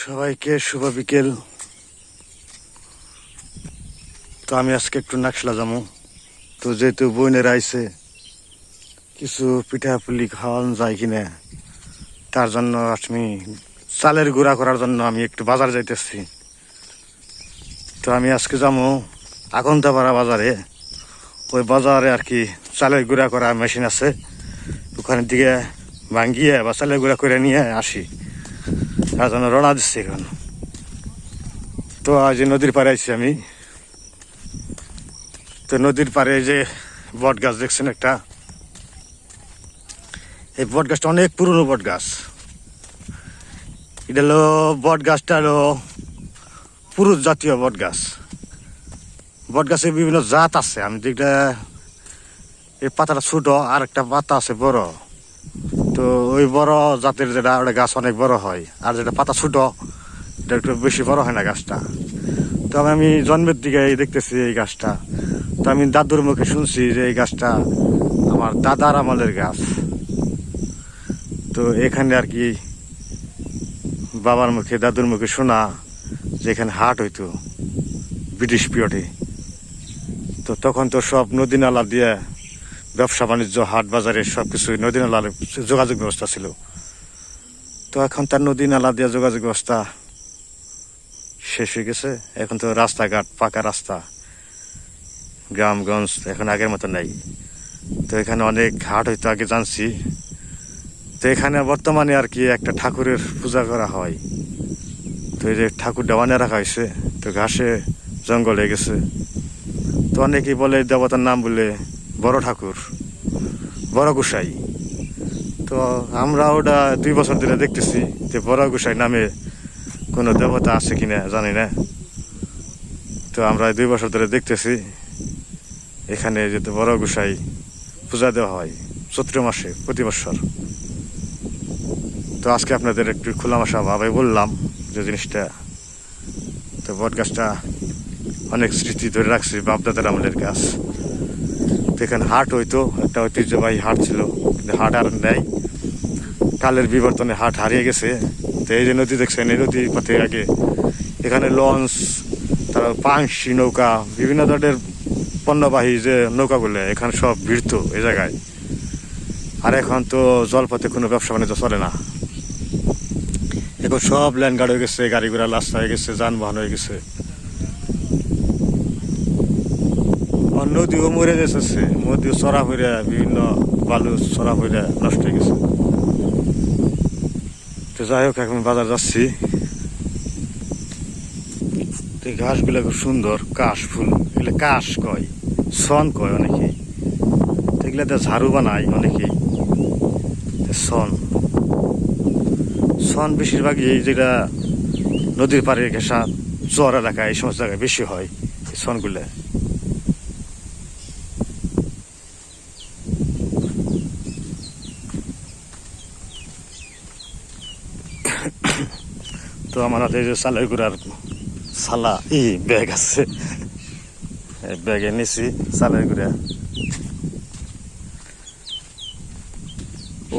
সবাইকে শুভ বিকেল। তো আমি আজকে একটু নাকশলা যাব। তো যেহেতু বইনের আইছে কিছু পিঠা পুলি খাওয়ানো যায় কিনা, তার জন্য আমি চালের গুঁড়া করার জন্য আমি একটু বাজার যাইতেছি। তো আমি আজকে যাব আগন্তাপাড়া বাজারে। ওই বাজারে আর কি চালের গুঁড়া করা মেশিন আছে। ওখানের দিকে ভাঙ্গিয়ে বা চালের গুঁড়া করে নিয়ে আসি। জন্য রওনা দিচ্ছি তো আজ নদীর পাড়ে আছি আমি। তো নদীর পাড়ে যে বট গাছ দেখছেন একটা? এই বট গাছটা অনেক পুরনো বট গাছ। এটা হলো বট গাছটা হলো পুরুষ জাতীয় বট গাছ। বট গাছের বিভিন্ন জাত আছে। আমি যেটা এই পাতাটা ছোট, আর একটা পাতা আছে বড়। তো ওই বড় জাতের যেটা ওটা গাছ অনেক বড় হয়। আর যেটা পাতা ছোট, এটা একটু বেশি বড় হয় না গাছটা। তো আমি জন্মের দিকে দেখতেছি এই গাছটা। তো আমি দাদুর মুখে শুনছি যে এই গাছটা আমার দাদার আমলের গাছ। তো এখানে আর কি বাবার মুখে, দাদুর মুখে শোনা যে এখানে হাট হইতো, ব্রিটিশ পিরিয়ডে। তো তখন তো সব নদী নালা দিয়ে ব্যবসা, বাণিজ্য, হাট, বাজারে সব কিছু নদী নালার যোগাযোগ ব্যবস্থা ছিল। তো এখন তার নদী নালা দিয়ে যোগাযোগ ব্যবস্থা শেষ হয়ে গেছে। এখন তো রাস্তাঘাট, পাকা রাস্তা, গ্রামগঞ্জ এখন আগের মতো নেই। তো এখানে অনেক হাট হয়তো আগে জানছি। তো এখানে বর্তমানে আর কি একটা ঠাকুরের পূজা করা হয়। তো এই যে ঠাকুর দেওয়ানে রাখা হয়েছে, তো ঘাসে জঙ্গল হয়ে গেছে। তো অনেকেই বলে দেবতার নাম বলে বড় ঠাকুর, বড় গোসাই। তো আমরা ওটা দুই বছর ধরে দেখতেছি যে বড় গোসাই নামে কোনো দেবতা আছে কি না জানি না। তো আমরা দুই বছর ধরে দেখতেছি, এখানে যে বড় গোসাই পূজা দেওয়া হয় চৈত্র মাসে, প্রতি বছর। তো আজকে আপনাদের একটু খোলামাশা ভাবে বললাম যে জিনিসটা। তো বট গাছটা অনেক স্মৃতি ধরে রাখছি বাপদাদার আমলের গাছ। তো এখানে হাট হইতো, একটা ঐতিহ্যবাহী হাট ছিল। কিন্তু হাট আর নেই। কালের বিবর্তনে হাট হারিয়ে গেছে। তো এই যে নদী দেখছেন, এই নদী পথে আগে এখানে লঞ্চ, তারপর পাংশি নৌকা, বিভিন্ন ধরনের পণ্যবাহী যে নৌকাগুলো, এখানে সব ভিড়ত এই জায়গায়। আর এখন তো জলপথে কোনো ব্যবসা বাণিজ্য চলে না। এখন সব ল্যান্ডগার্ড হয়ে গেছে, গাড়ি ঘোড়া রাস্তা হয়ে গেছে, যানবাহন হয়ে গেছে আর নদীও মরে গেছে নদীও চড়া হইয়া বিভিন্ন বালু চড়া হইয়া নষ্ট হয়ে গেছে। তো যাই হোক, এখন বাজার যাচ্ছি। তো ঘাসগুলো খুব সুন্দর, কাশ ফুল, এগুলো কাশ কয়, সন কয় অনেকেই তো এগুলাতে ঝাড়ু বানায় অনেকেই তো সন। সন বেশিরভাগই এই যেটা নদীর পাড়ে ঘেঁষা, চর এলাকা এই সমস্ত জায়গায় বেশি হয় সনগুলো। তো আমার হাতে যে চালের গুড়ার সালা ই ব্যাগ আছে। ব্যাগে নিছি চালের গুড়া।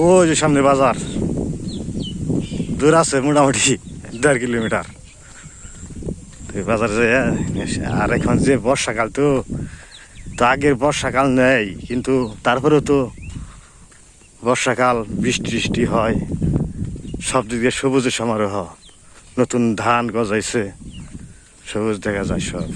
ও যে সামনে বাজার। দূর আছে মোটামুটি দেড় কিলোমিটার। বাজার আর এখন যে বর্ষাকাল তো তো আগের বর্ষাকাল নেই, কিন্তু তারপরেও তো বর্ষাকাল বৃষ্টি বৃষ্টি হয়, সব দিক দিয়ে সবুজের সমারোহ। নতুন ধান গজাইছে। সবুজ দেখা যায় সব।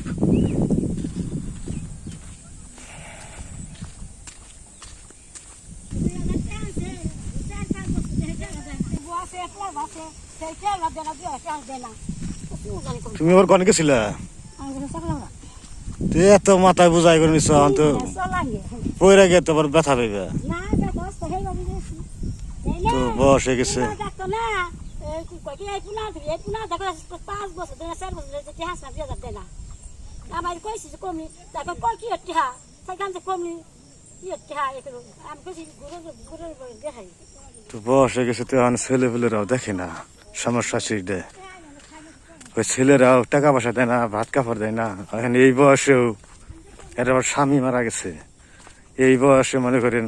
তুমি ওর কনে গেছিলা? এত মাথায় বুঝাই করে নিছ তো পয়রা গিয়ে তোমার ব্যথা পাইবে। তো বয়স হয়ে গেছে। তো হয়ে গেছে তো এখন দেখে না সমস্যা সিটে ওই ছেলেরাও টাকা পয়সা দেয় না ভাত কাপড় দেয় না এখন এই বয়সেও এর স্বামী মারা গেছে এই বয়সে মনে করেন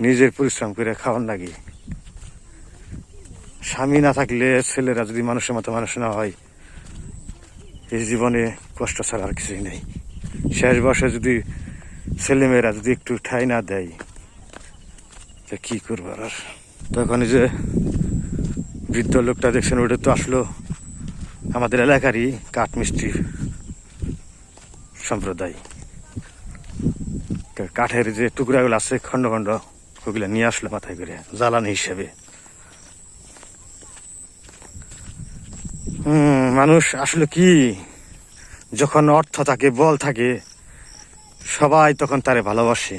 নিজের পরিশ্রম করে খাওয়ার লাগে স্বামী না থাকলে ছেলেরা যদি মানুষের মতো মানুষ না হয়, এই জীবনে কষ্ট ছাড়া আর কিছুই নেই। শেষ বয়সে যদি ছেলেমেয়েরা যদি একটু ঠাই না দেয়, তা কি করব আর? তখন যে বৃদ্ধ লোকটা দেখছেন, ওটা তো আসলো আমাদের এলাকারই কাঠমিস্ত্রি সম্প্রদায়। কাঠের যে টুকরাগুলো আছে খণ্ড খণ্ড ওগুলো নিয়ে আসলো মাথায় করে, জ্বালানি হিসেবে। মানুষ আসলে কি? যখন অর্থ থাকে, বল থাকে, সবাই তখন তারে ভালোবাসে।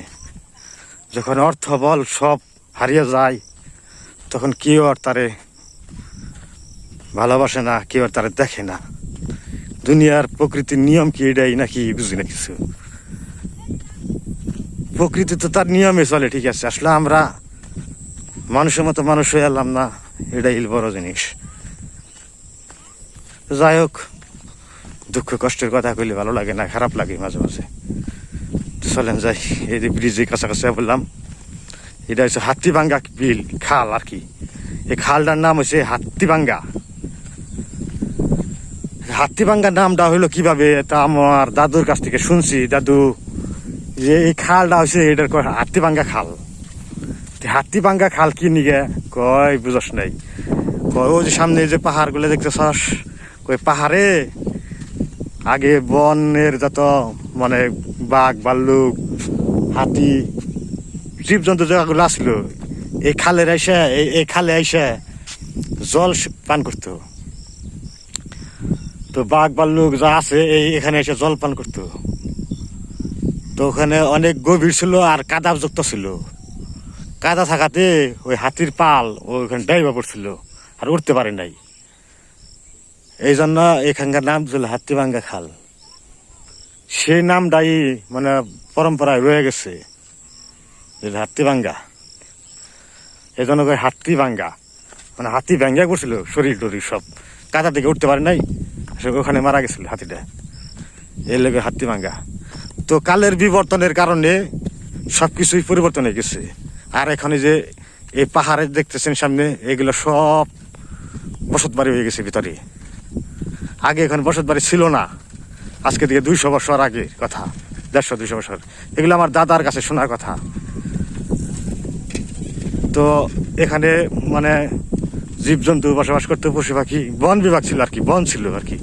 যখন অর্থ, বল সব হারিয়ে যায়, তখন কেউ আর তারে ভালোবাসে না, কেউ আর তারে দেখে না। দুনিয়ার প্রকৃতির নিয়ম কি এটাই নাকি? বুঝি না কিছু। প্রকৃতি তো তার নিয়মে চলে, ঠিক আছে। আসলে আমরা মানুষের মতো মানুষ হয়ে এলাম না, এটাই বড় জিনিস। যাই হোক, দুঃখ কষ্টের কথা কইলে ভালো লাগে না, খারাপ লাগে মাঝে মাঝে। চলেন যাই, এই যে ব্রিজের কাছাকাছি বললাম, এটা হচ্ছে হাতিবাঙ্গা বিল, খাল আর কি। এই খালটার নাম হচ্ছে হাতিবাঙ্গা। হাতিবাঙ্গা নামটা হইল কীভাবে, তা আমার দাদুর কাছ থেকে শুনছি। দাদু, যে এই খালটা হচ্ছে এটার কয় হাতিবাঙ্গা খাল। তো হাতিবাঙ্গা খাল কি নিগে? কয়, বুঝস নাই। কয় ও যে সামনে যে পাহাড়গুলো দেখতেছস কই পাহাড়ে? আগে বনের যত মানে বাঘ, ভাল্লুক, হাতি, জীবজন্তু জায়গাগুলো আসলো এই খালের এসে এই এই খালে এসে জল পান করতো। তো বাঘ, ভাল্লুক যা আছে, এই এখানে এসে জল পান করতো। তো ওখানে অনেক গভীর ছিল আর কাদাযুক্ত ছিল। কাদা থাকাতে ওই হাতির পাল ওখানে ডাইবা পড়ছিল আর উঠতে পারে নাই। এই জন্য এখানকার নাম ছিল হাতিবাঙ্গা খাল। সেই নামটাই মানে পরম্পরায় রয়ে গেছে। হাতিবাঙ্গা এই জন্য কয় হাতিবাঙ্গা মানে হাতি ভাঙ্গা করছিল শরীর টরীর সব। কাদা থেকে উঠতে পারে নাই। সে ওখানে মারা গেছিল হাতিটা। এর লেগে হাতিবাঙ্গা তো কালের বিবর্তনের কারণে সব কিছুই পরিবর্তন হয়ে গেছে। আর এখানে যে এই পাহাড়ে দেখতেছেন সামনে, এগুলো সব বসত বাড়ি হয়ে গেছে ভিতরে। আগে এখানে বসত বাড়ি ছিল না। আজকে থেকে দুইশো বছর আগে কথা, দেড়শো, দুইশো বছর। এগুলো আমার দাদার কাছে শোনার কথা। তো এখানে মানে জীবজন্তু বসবাস করতে, পশু পাখি, বন বিভাগ ছিল আর কি, বন ছিল আর কি।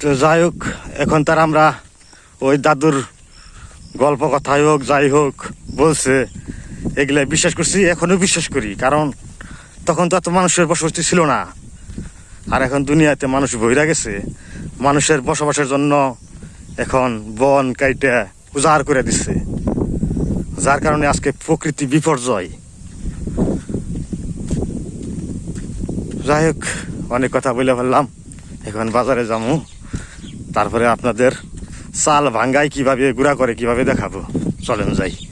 তো যাই হোক, এখন তার আমরা ওই দাদুর গল্প কথাই হোক, যাই হোক, বলছে এগুলা বিশ্বাস করছি, এখনও বিশ্বাস করি। কারণ তখন তো এত মানুষের বসবাসী ছিল না। আর এখন দুনিয়াতে মানুষ বইরা গেছে। মানুষের বসবাসের জন্য এখন বন কাইটা উজাড় করে দিচ্ছে যার কারণে আজকে প্রকৃতি বিপর্যয়। যাই হোক, অনেক কথা বলে ফেললাম। এখন বাজারে যাব তারপরে আপনাদের চাল ভাঙ্গাই কীভাবে, গুড়া করে কীভাবে দেখাবো। চলেন যাই।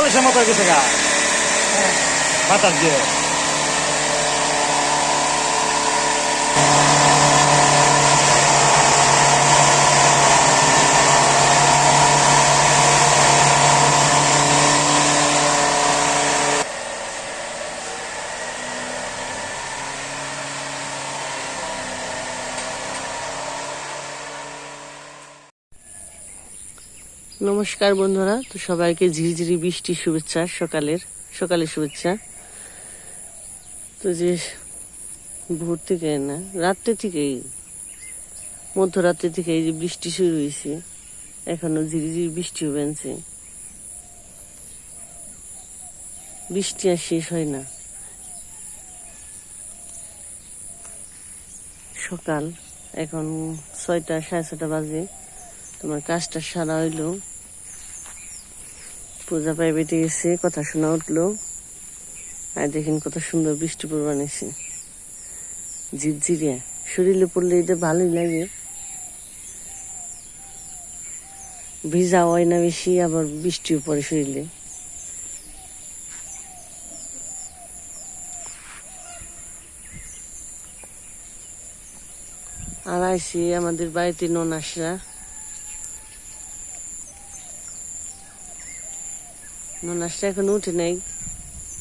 বালিশের মতো গেছে গা বাতাস দিয়ে। নমস্কার বন্ধুরা, তো সবাইকে ঝিরিঝিরি বৃষ্টির শুভেচ্ছা, সকালের সকালের শুভেচ্ছা। তো যে ভোর থেকে না, রাত্রে থেকেই মধ্যরাত্রে থেকে এই যে বৃষ্টি শুরু হয়েছে, এখনও ঝিরিঝিরি বৃষ্টি বেনছে বৃষ্টি আর শেষ হয় না। সকাল এখন ছয়টা, সাড়ে ছটা বাজে, তোমার কাজটা সারা হইল। পূজা পাই বেটে গেছে কথা শোনা উঠল। আর দেখেন কত সুন্দর বৃষ্টি পড়বান এসে ঝিরঝিরিয়া। শরীরে পড়লে এটা ভালোই লাগে। ভিজা হয় না বেশি, আবার বৃষ্টিও পড়ে শরীরে। আর আইসি আমাদের বাড়িতে ননাসরা ননাসরা এখন উঠে নাই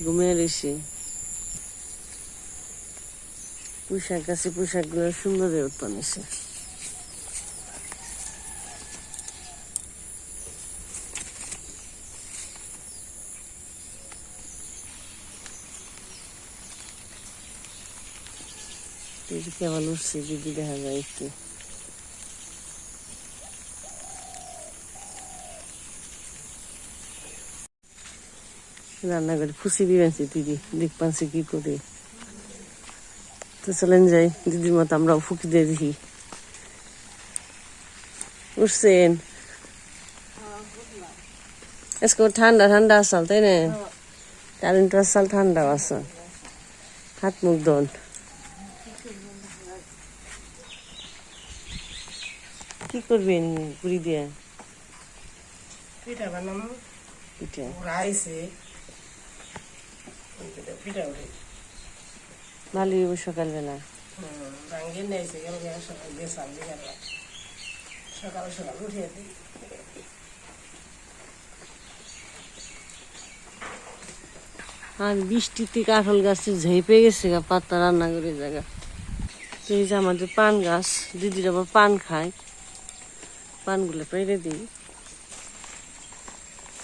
ঘুমিয়ে রয়েছে পোশাক আছে পোশাকগুলো সুন্দর উৎপন্ন হয়েছে কেমন উঠছে দেখা যায় একটু রান্নাঘরে ফুসি দিয়েছে দিদি দেখ পাচ্ছি কি করে? তো চলেন যাই দিদির মতো আমরাও ফুকি দিয়ে দেখি। উঠছেন? আজকে ঠান্ডা ঠান্ডা আসাল তাই না? কারেন্ট আসাল ঠান্ডা আসাল। হাত মুখ দন কি করবেন পুরি দিয়ে? পিঠা বানানো। পিঠা। ওরা হইব সকালবেলা। সকাল সকাল উঠে আর বৃষ্টিতে কাঁঠাল গাছে ঝেপে গেছে গা পাতা রান্না করে জায়গা। এই যে আমাদের পান গাছ দিদির আবার পান খায়। পানগুলো পেরে দিই।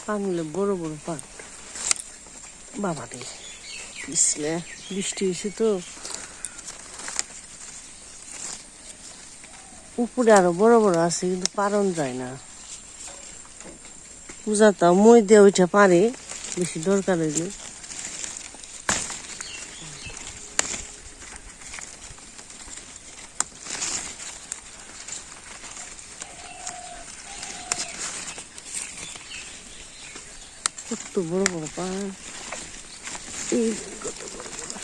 পানগুলো বড় বড় পান। বাবা রে পিছলে বৃষ্টি হয়েছে তো। উপরে আরও বড় বড় আছে, কিন্তু পারন যায় না। পূজাটাও মই দিয়ে ওইটা পারে, বেশি দরকার হইলে। কত বড় বড় এই কত বড় বড়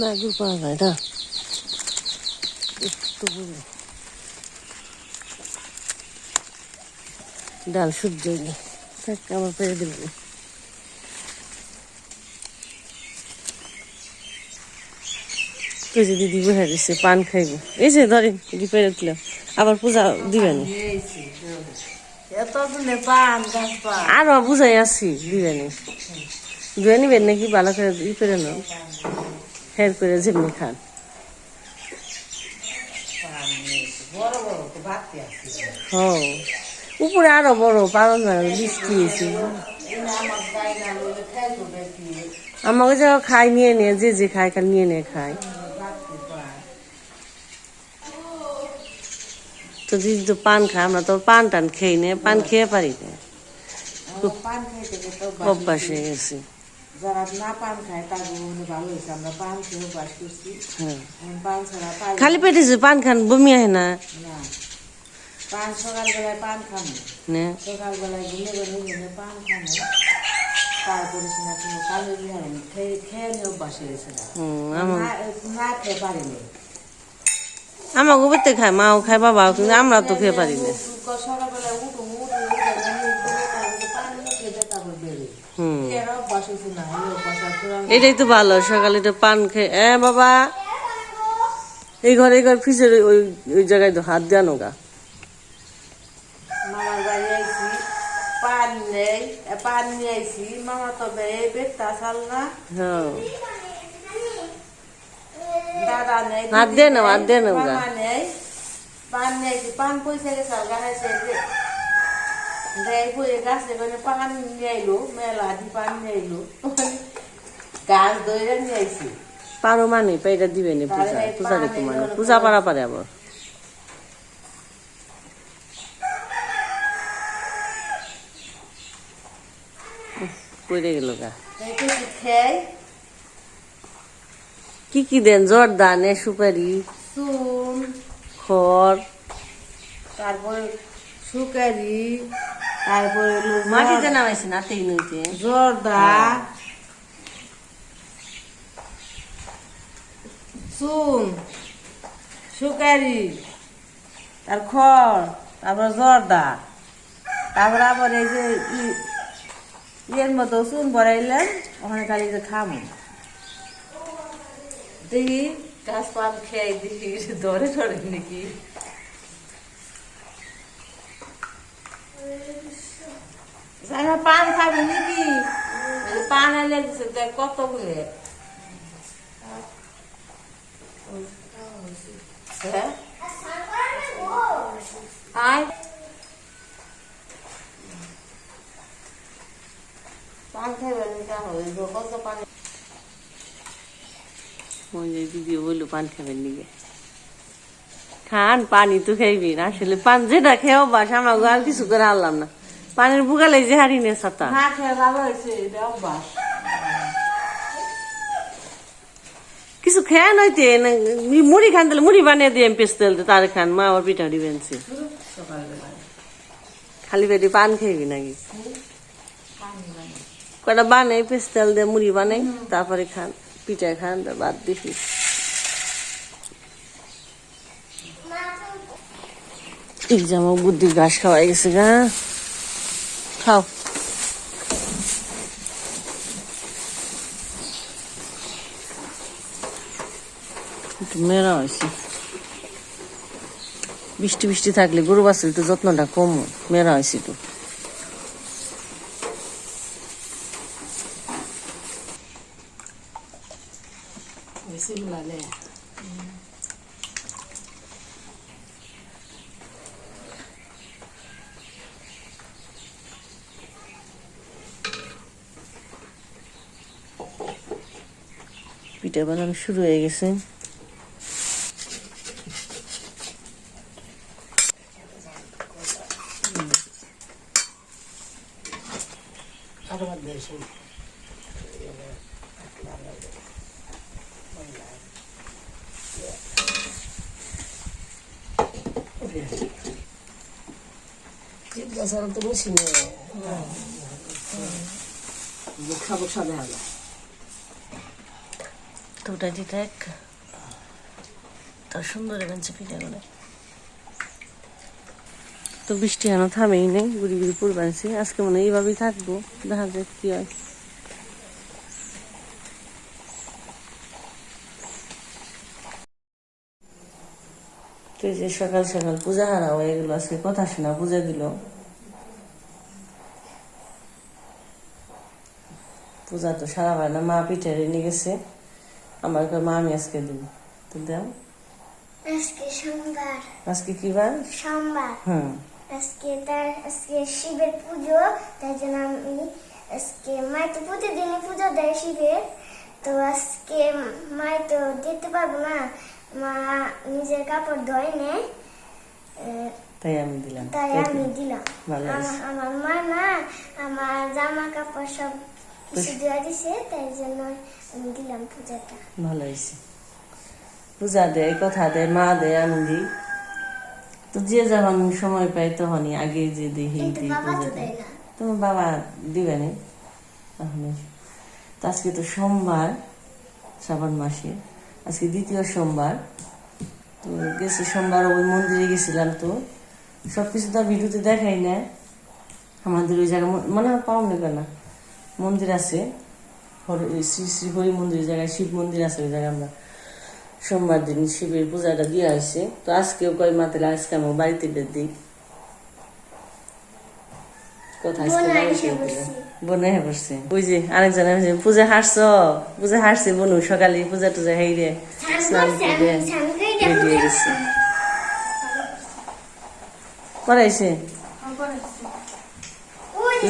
নাগুর পাওয়া যায় না। বড় ডাল হইলে থাক, আমার পেয়ে দেবেন তো যে দিদি বসে দিচ্ছে পান খাইব। এই যে ধরেন পেরে দিল আবার পূজা দিবেন? আরও বুঝাই আছি, দিবেন দুয়ে নিবেন নাকি? ভালো করে ই করে নাও হের করে যেমনি খান। বড় বড় তো বাড়তে আছে হ উপরে আরও বড়, পালন বৃষ্টি আমাকে যা খাই নিয়ে নিয়ে, যে যে খায়, নিয়ে নিয়ে খায় বাড়তে পান তো দিদি তো পান খায় আমরা তো পান টান খেয়ে নে পান খেয়ে পারি না। অভ্যাস হয়ে গেছে। হ্যাঁ খালি পেটে যে পান খান বমি হয় না। সকালবেলায় পান খাব না। সকালবেলায় ঘুমে ঘুমে পান খাব তারপরে সে কোনো কালো খেয়ে খেয়ে অভ্যাস হয়েছে না। খেয়ে পারিনি আমার গোবরতে খায় মাও খায় বাবাও কিন্তু আমরা তো খেয়ে পারি না। এটাই তো ভালো সকালে একটু পান খেয়ে এ বাবা এই ঘরে এই ঘর ফ্রিজের ওই ওই জায়গায় তো হাত দেওয়া নোগা মামার বাড়ি আইছি পান নেই পান নিয়ে আইছি মামা না। হ্যাঁ। দাদা নেই হাত দিদি দে না, নেই, পান পান পয়সা গেছে গাড়াইছে দেয় বইয়ে গাছে মানে পান নিয়ে আইলো মেলা দি পান নিয়ে আইলো গাছ দইরে নিয়ে আইছি পারো মানে পেটা দিবে নি পূজা পূজা দিতে মানে পূজা পারা পারে আবার উফ, গেল গা খেয়ে কি কি দেন? জর্দা নে সুপারি খড় তারপরে সুকারি তারপরে মাটিতে নামাইছে না তেই নইতে? জর্দা। চুন সুকারি তার খড় তারপর জর্দা। তারপর আবার এই যে ইয়ের মতো চুন বড়াইলেন ওখানে খালি যে খামো। দেখি গাছ পান খেয়ে দেখি, ধরে ধরে নাকি। পান খাবে নাকি? পান এনে দিছে, দেখ কত বলে হ্যাঁ? আয়। পান খাইবে কত পান। ওই যে দিদি বলল পান খাবেন নিগে খান পানি তো খাইবি না আসলে পান যেটা খেয়েও বাস আমাকে আর কিছু করে আনলাম না। পানির বুগালে যে হারি নে ছাতা না খেয়ে ভালো হয়েছে এটা অভ্যাস। কিছু খেয়ে নইতে মুড়ি খান দিলে মুড়ি বানিয়ে দিয়ে পেস তেল তার খান মা আবার পিঠা সকালবেলা খালি পেটে পান খাইবি নাকি? কটা বানাই। পেস তেল দিয়ে মুড়ি বানাই তারপরে খান। পিঠা খান তা বাদ এই যে বুদ্ধি ঘাস খাওয়াই গেছে গা খাও মেরা হয়েছে বৃষ্টি বৃষ্টি থাকলে গরু বাছুর একটু যত্নটা কম। মেরা হয়েছে একটু বানানো শুরু হয়ে গেছে তো ওটা দিতে এক তা সুন্দর এখানে পিঠা তো বৃষ্টি এখনও থামেই নেই গুড়ি গুড়ি পড়বানছি আজকে মনে হয় এইভাবেই থাকব দেখা যাক কি হয়। তো যে সকাল সকাল পূজা হারা হয়ে গেল আজকে কথা শোনা পূজা দিল। পূজা তো সারা হয় না মা পিঠে রেনে গেছে। আমার মা আমি আজকে দিব তো দাও আজকে সোমবার আজকে কি বার সোমবার হুম আজকে তার আজকে শিবের পুজো তাই জন্য আমি আজকে তো প্রতিদিনই পুজো দেয় শিবের তো আজকে তো দিতে পারব না মা নিজের কাপড় ধোয় নেয় তাই আমি দিলাম তাই আমি দিলাম। আমার মা না আমার জামা কাপড় সব ভালো হয়েছে। পূজা দেয় কথা দেয় মা দেয় আমি দিই তো যে যখন সময় পাই তখনই আগে যে দিই পূজা দেয় দেয় তোমার বাবা দিবে না। তাহলে তো আজকে তো সোমবার শ্রাবণ মাসে। আজকে দ্বিতীয় সোমবার। তো গেছি সোমবার ওই মন্দিরে গেছিলাম তো। সব কিছু তো আর ভিডিওতে দেখাই না আমাদের ওই জায়গায় ম- মনে হয় পাও নেবে না। মন্দির আছে। শ্রী শ্রী হরি মন্দির জায়গায় শিব মন্দির আছে ওই জায়গায় আমরা সোমবার দিন শিবের পূজাটা দিয়ে আসছে। তো আজকেও কয় মাতালে আজকে আমার বাড়িতে বের দিই বোন ওই যে আরেকজন পূজা হারছ? পূজা হারছে বনু সকালে পূজা টুজা হাইরে স্নান করে রেডি হয়ে গেছে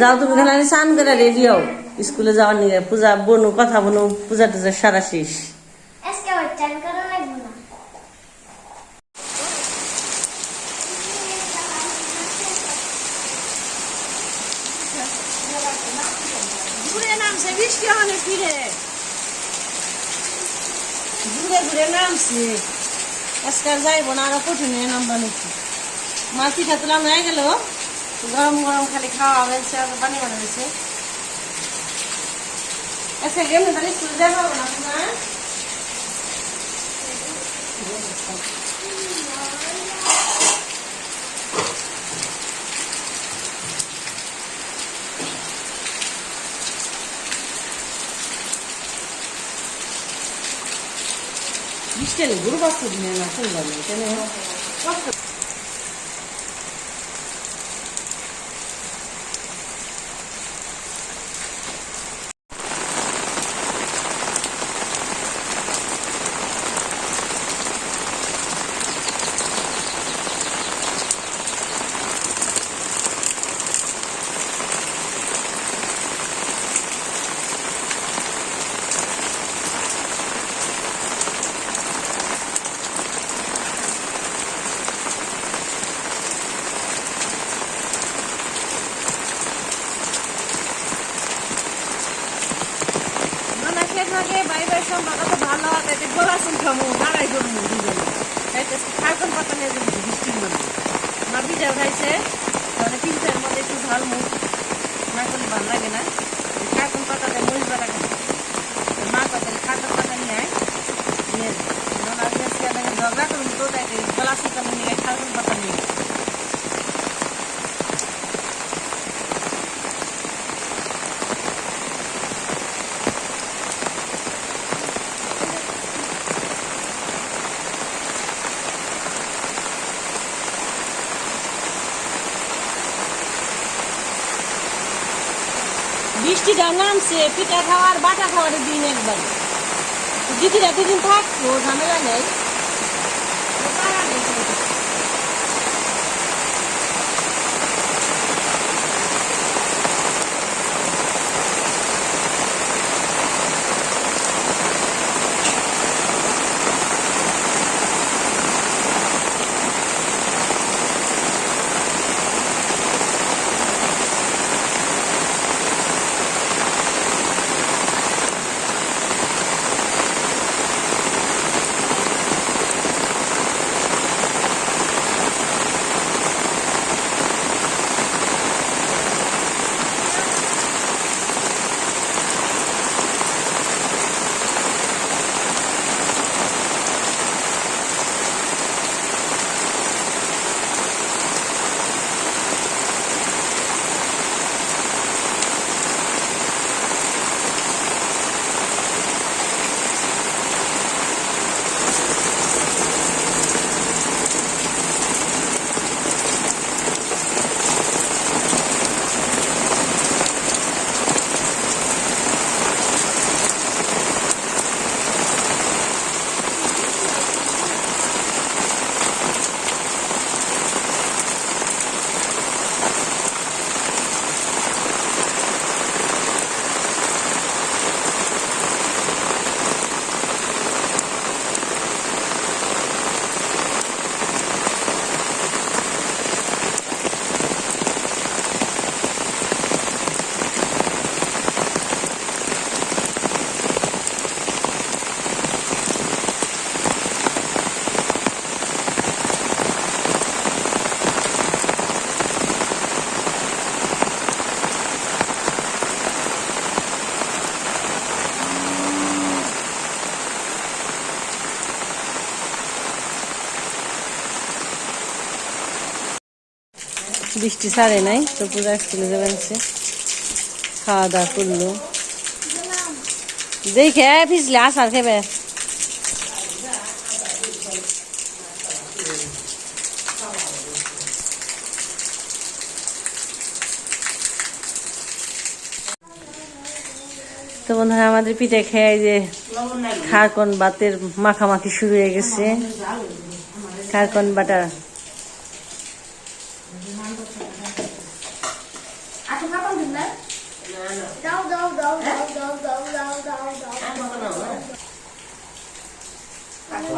যাও তুমি খালি স্নান করে রেডি হও। স্কুলে যাওয়ার নিয়ে পূজা বনু কথা বনু পূজা টুজা সারা শেষ। ঘুরে ঘুরে ঘুরে নামছে। আজকে আর যাইব না আরও কঠিন নামবা নিচ্ছি মাছ পিঠা তোলা হয়ে গেল? গরম গরম খালি খাওয়া হবে সে বানিয়ে বানাবেছি আচ্ছা কেমন তাহলে স্কুলে যাওয়া হবে না তোমার Bir tane grup atıyordum yani hatırlamıyorum. Yani, বৃষ্টিটা নামছে পিঠা খাওয়ার বাটা খাওয়ার দিন একবার। দিদিরা দুদিন থাকতো ঝামেলা নেই। বৃষ্টি ছাড়ে নাই, তো পুরো স্কুলে যাবেন সে। খাওয়া দাওয়া করল। দেখে ভিজলে আসার খেবে তো বন্ধুরা, আমাদের পিঠে খেয়ে যে খারকন বাতের মাখামাখি শুরু হয়ে গেছে। খারকন বাটা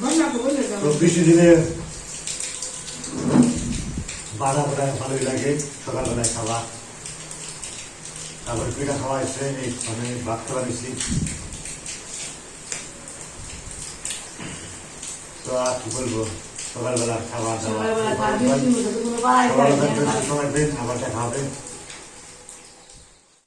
বৃষ্টি দিনে বাধা বাধায় ভালোই লাগে সকালবেলায় খাওয়া। তারপরে পিঠা খাওয়া এসে এই মানে ভাত খাওয়া দিছি। তো আর কি বলব সকালবেলা খাওয়া দাওয়া। সকালবেলা খাওয়া বৃষ্টির মধ্যে তো কোনো বাড়াই সকালবেলা যায় না। সময় দেন খাবারটা খাবেন